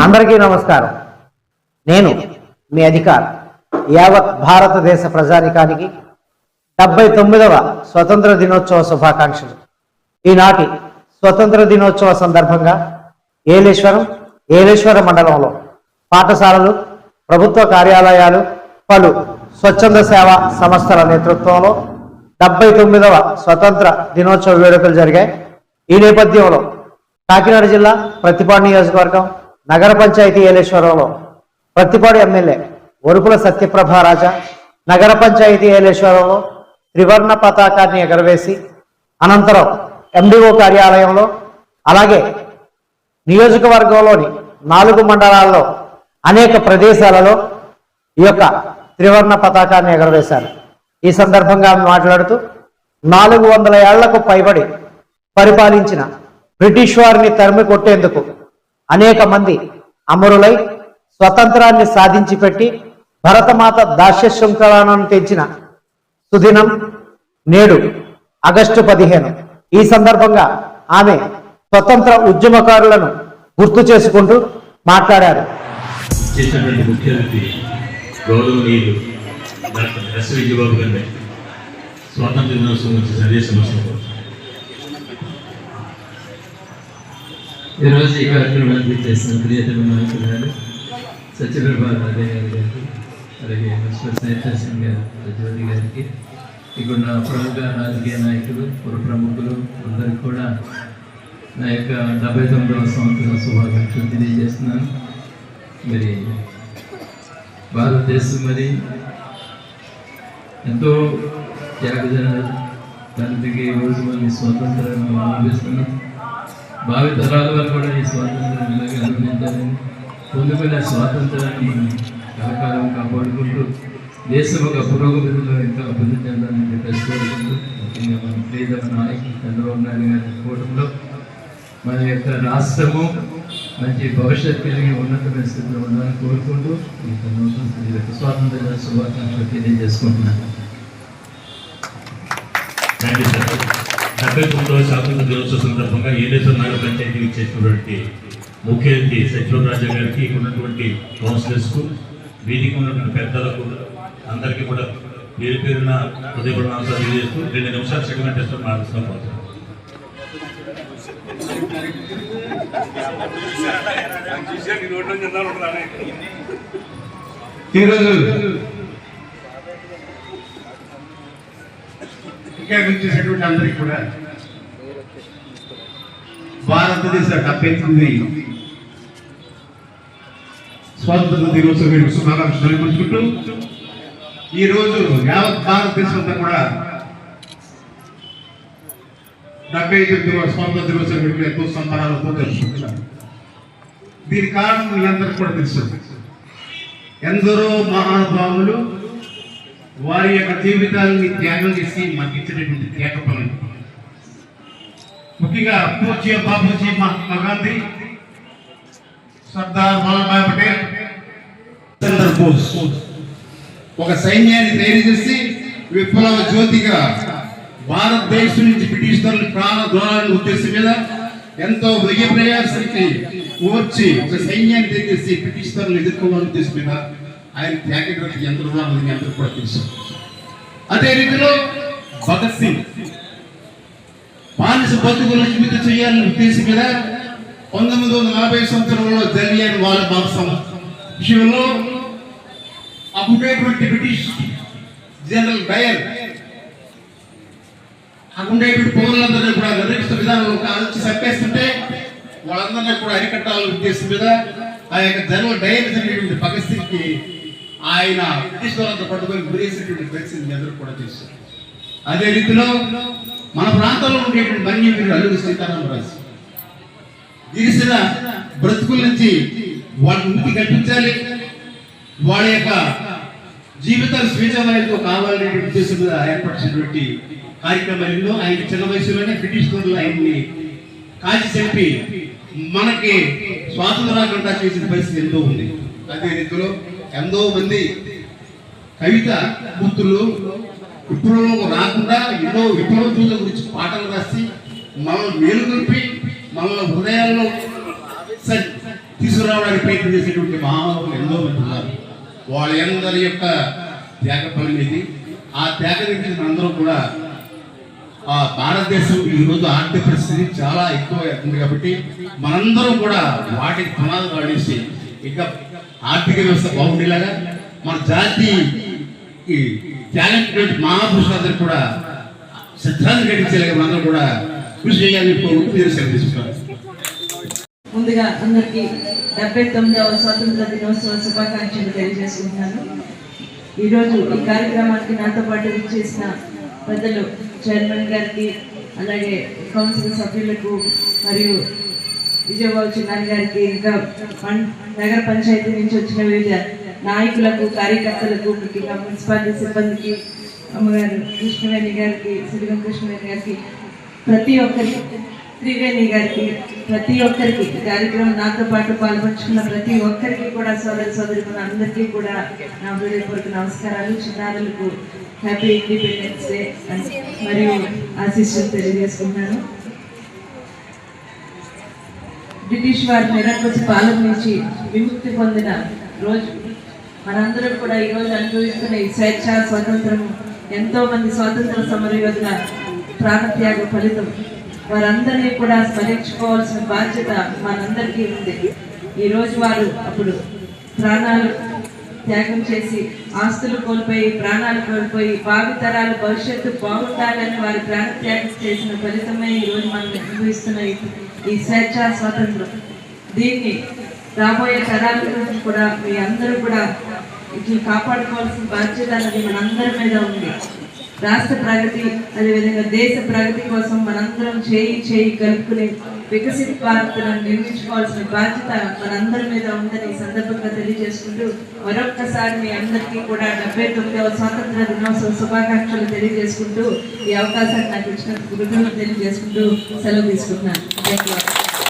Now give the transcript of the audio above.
అందరికీ నమస్కారం. నేను మీ అధికార్ యావత్ భారతదేశ ప్రజానికానికి డెబ్బై తొమ్మిదవ స్వతంత్ర దినోత్సవ శుభాకాంక్షలు. ఈనాటి స్వతంత్ర దినోత్సవ సందర్భంగా ఏలేశ్వరం ఏలేశ్వర మండలంలో పాఠశాలలు ప్రభుత్వ కార్యాలయాలు పలు స్వచ్ఛంద సేవా సంస్థల నేతృత్వంలో డెబ్బై తొమ్మిదవ స్వతంత్ర దినోత్సవ వేడుకలు జరిగాయి. ఈ నేపథ్యంలో కాకినాడ జిల్లా ప్రతిపాడు నియోజకవర్గం నగర పంచాయతీ ఏలేశ్వరంలో ప్రతిపాడు ఎమ్మెల్యే ఒరుపుల సత్యప్రభ రాజా నగర పంచాయతీ ఏలేశ్వరంలో త్రివర్ణ పతాకాన్ని ఎగరవేసి అనంతరం ఎండిఓ కార్యాలయంలో అలాగే నియోజకవర్గంలోని నాలుగు మండలాల్లో అనేక ప్రదేశాలలో ఈ యొక్క త్రివర్ణ పతాకాన్ని ఎగరవేశారు. ఈ సందర్భంగా ఆమె మాట్లాడుతూ నాలుగు వందల ఏళ్ళకు పైబడి పరిపాలించిన బ్రిటిష్ వారిని తరిమి కొట్టేందుకు అనేక మంది అమరులై స్వతంత్రాన్ని సాధించి పెట్టి భరతమాత దాస్య శృంఖలాలను తెంచిన సుదినం నేడు ఆగస్టు పదిహేను. ఈ సందర్భంగా ఆమె స్వతంత్ర ఉద్యమకారులను గుర్తు చేసుకుంటూ మాట్లాడారు. చేసినటువంటి గౌరవనీయులు డాక్టర్ ఎస్ విజయబాబు స్వాతంత్ర దినోత్సవం సందేశం ఈరోజు ఈ కార్యక్రమానికి చేసిన ప్రియతమ నాయకులు సత్యప్రభా రాజయ్య గారి గారికి అలాగే మున్సిపల్ సాహిత్య గారు జ్యోతి గారికి ఇక్కడ నా ప్రముఖ రాజకీయ నాయకులు పుర ప్రముఖులు అందరికీ కూడా నా యొక్క డెబ్బై తొమ్మిదవ సంవత్సరం శుభాకాంక్షలు తెలియజేస్తున్నాను. మరి భారతదేశం మరి ఎంతో త్యాగజన దానికి ఈ రోజు మనం ఈ స్వాతంత్రాన్ని భావి తరాల వారు కూడా ఈ స్వాతంత్రం ఇలాగే అనుభవించాలని పొందుకున్న స్వాతంత్రాన్ని కలకాలం కాపాడుకుంటూ దేశం ఒక పురోగతిలో ఇంకా అభివృద్ధి చెందాలని చెప్పేసి కోరుకుంటూ ముఖ్యంగా మన ప్రియతమ నాయకులు చంద్రబాబు నాయుడు గారి కోవడంలో మన యొక్క రాష్ట్రము మంచి భవిష్యత్ కలిగి ఉన్నతమైన స్థితిలో ఉండాలని కోరుకుంటూ ఈ యొక్క స్వాతంత్ర శుభాకాంక్షలు తెలియజేసుకుంటున్నాను. థ్యాంక్ యూ సార్ డెబ్బై తొమ్మిదవ స్వాతంత్ర దినోత్సవ సందర్భంగా ఏలేశ్వర నగర పంచాయతీకి చేసినటువంటి ముఖ్య అతిథి సచివ రాజా గారికి ఉన్నటువంటి కౌన్సిలర్స్కు వీధికి ఉన్నటువంటి పెద్దలకు అందరికీ కూడా పేరు పేరున హృదయపూర్వక నమస్కారం తెలియజేస్తూ రెండు నిమిషాలు సెకండ్ టెస్ట్ మాట్లాడుతూ పోతాం. ఈరోజు వచ్చేసినటువంటి అందరికీ కూడా భారతదేశ డెబ్బై స్వాతంత్ర దినోత్సవ వేడుక శుభాకాంక్షలు పంచుకుంటూ ఈ రోజు యావత్ భారతదేశం అంతా కూడా డెబ్బై తొమ్మిది స్వాతంత్ర దినోత్సవం వేడుకలు ఎంతో సంబరాలతో జరుపుకుంటున్నారు దీని కారణం మీ అందరికి కూడా తెలుసు. ఎందరో మహానుభావులు వారి యొక్క జీవితాలని త్యాగం చేసి మాకు ఇచ్చినటువంటి త్యాగ ఫలం ముఖ్యంగా పూజ్య బాబూజీ మహాత్మా గాంధీ సర్దార్ వల్లభాయ్ పటేల్ చంద్ర బోస్. ఒక సైన్యాన్ని తయారు చేసి విప్లవ జ్యోతిగా భారతదేశం నుంచి బ్రిటిష్ తరలి ప్రాణ దూరాన్ని ఉద్దేశం మీద ఎంతో వెయ్యి ప్రయాసానికి ఓర్చి ఒక సైన్యాన్ని తయారు చేసి బ్రిటిష్ తరలు ఎదుర్కోవాలని ఉద్దేశం మీద ఆయన త్యాగేటువంటి ఎంత ఉన్నారని మీ అందరికీ కూడా తెలుసు. అదే రీతిలో భగత్ సింగ్. బానిస బతుకుల జీవిత చేయాలని ఉద్దేశం మీద పంతొమ్మిది వందల నలభై సంవత్సరంలో జలియన్ వాళ్ళ బాక్సం విషయంలో అప్పుడేటువంటి బ్రిటిష్ జనరల్ డయర్ అక్కడేటువంటి పౌరులందరినీ కూడా నిర్వహిస్తున్న విధానంలో కాల్చి చంపేస్తుంటే వాళ్ళందరినీ కూడా అరికట్టాలని ఉద్దేశం మీద ఆ యొక్క జనరల్ డయర్ జరిగినటువంటి భగత్ సింగ్కి ఆయన బ్రిటిష్ పట్టుకొని గురేసినటువంటి పరిస్థితి మీ అందరూ కూడా తెలుసు. అదే రీతిలో మన ప్రాంతంలో ఉండేటువంటి మన్య వీరు అల్లుడు సీతారామరాజు గిరిసిన బ్రతుకుల నుంచి వాళ్ళ ముక్తి కల్పించాలి. వాళ్ళ యొక్క జీవితాలు స్వేచ్ఛాలయంతో కావాలనే ఉద్దేశం మీద ఏర్పరిచినటువంటి కార్యక్రమాలలో ఆయన చిన్న వయసులోనే బ్రిటిష్ వారు ఆయన్ని కాల్చి చంపి మనకి స్వాతంత్ర రాకుండా చేసిన పరిస్థితి ఎంతో ఉంది. అదే రీతిలో ఎంతో మంది కవిత గుర్తులు విప్లవం రాకుండా ఎన్నో విప్లవతుల గురించి పాటలు రాసి మనల్ని మేలుకొల్పి మనల్ని హృదయాల్లో తీసుకురావడానికి ప్రయత్నం చేసేటువంటి మహానుభావులు ఎంతో మంది ఉన్నారు. వాళ్ళందరి యొక్క త్యాగ ఫలం ఇది ఆ త్యాగ నుంచి మనందరం కూడా ఆ భారతదేశం ఈ రోజు ఆర్థిక పరిస్థితి చాలా ఎక్కువ ఉంది కాబట్టి మనందరం కూడా వాటికి పునాదులు ఆడేసి ఇంకా ఆర్థిక వ్యవస్థ బాగుండేలాగా మన జాతి ఈ టాలెంట్ మహాపురుషులందరూ కూడా సిద్ధాంతం గడించేలాగా మనందరం కూడా కృషి చేయాలని కోరుకుంటూ నేను ముందుగా అందరికీ డెబ్బై తొమ్మిదవ స్వాతంత్ర దినోత్సవ శుభాకాంక్షలు తెలియజేసుకుంటున్నాను. ఈరోజు ఈ కార్యక్రమానికి నాతో పాటు చేసిన పెద్దలు చైర్మన్ గారికి అలాగే కౌన్సిల్ సభ్యులకు మరియు విజయబాబు చిన్నాని గారికి ఇంకా నగర పంచాయతీ నుంచి వచ్చిన వివిధ నాయకులకు కార్యకర్తలకు ముఖ్యంగా మున్సిపాలిటీ సిబ్బందికి అమ్మగారు కృష్ణవేణి గారికి శ్రీగం కృష్ణవేణి గారికి ప్రతి ఒక్కరికి త్రివేణి గారికి ప్రతి ఒక్కరికి కార్యక్రమం నాతో పాటు పాల్పంచుకున్న ప్రతి ఒక్కరికి కూడా సోదర సోదరి అందరికీ కూడా నా హృదయపూర్వక నమస్కారాలు. చిన్నారులకు హ్యాపీ ఇండిపెండెన్స్ డే మరియు ఆశీస్సులు తెలియజేసుకుంటున్నాను. బ్రిటిష్ వారి నిరంకుశ పాలన నుంచి విముక్తి పొందిన రోజు. మనందరం కూడా ఈ రోజు అనుభవిస్తున్న ఈ స్వేచ్ఛ స్వతంత్రము ఎంతో మంది స్వాతంత్ర సమరయోధుల ప్రాణత్యాగ ఫలితం. వారందరినీ కూడా స్మరించుకోవాల్సిన బాధ్యత మనందరికీ ఉంది. ఈ రోజు వారు అప్పుడు ప్రాణాలు త్యాగం చేసి ఆస్తులు కోల్పోయి ప్రాణాలు కోల్పోయి భావితరాలు భవిష్యత్తు బాగుండాలని వారి ప్రాణత్యాగం చేసిన ఫలితమే ఈ రోజు మనం అనుభవిస్తున్న ఈ- స్వేచ్ఛ స్వాతంత్రం. దీన్ని రాబోయే తరాల గురించి కూడా మీ అందరూ కూడా ఇట్లా కాపాడుకోవాల్సిన బాధ్యత అనేది మనందరి మీద ఉంది. రాష్ట్ర ప్రగతి అదేవిధంగా దేశ ప్రగతి కోసం మనందరం చేయి చేయి కలుపుకునే వికసిత భారత్ను నిర్మించుకోవాల్సిన బాధ్యత మనందరి మీద ఉందని ఈ సందర్భంగా తెలియజేసుకుంటూ మరొక్కసారి మీ అందరికీ కూడా డెబ్బై తొమ్మిదవ స్వాతంత్ర దినోత్సవ శుభాకాంక్షలు తెలియజేసుకుంటూ ఈ అవకాశాన్ని నాకు ఇచ్చినందుకు కృతజ్ఞతలు తెలియజేసుకుంటూ సెలవు తీసుకుంటున్నాను.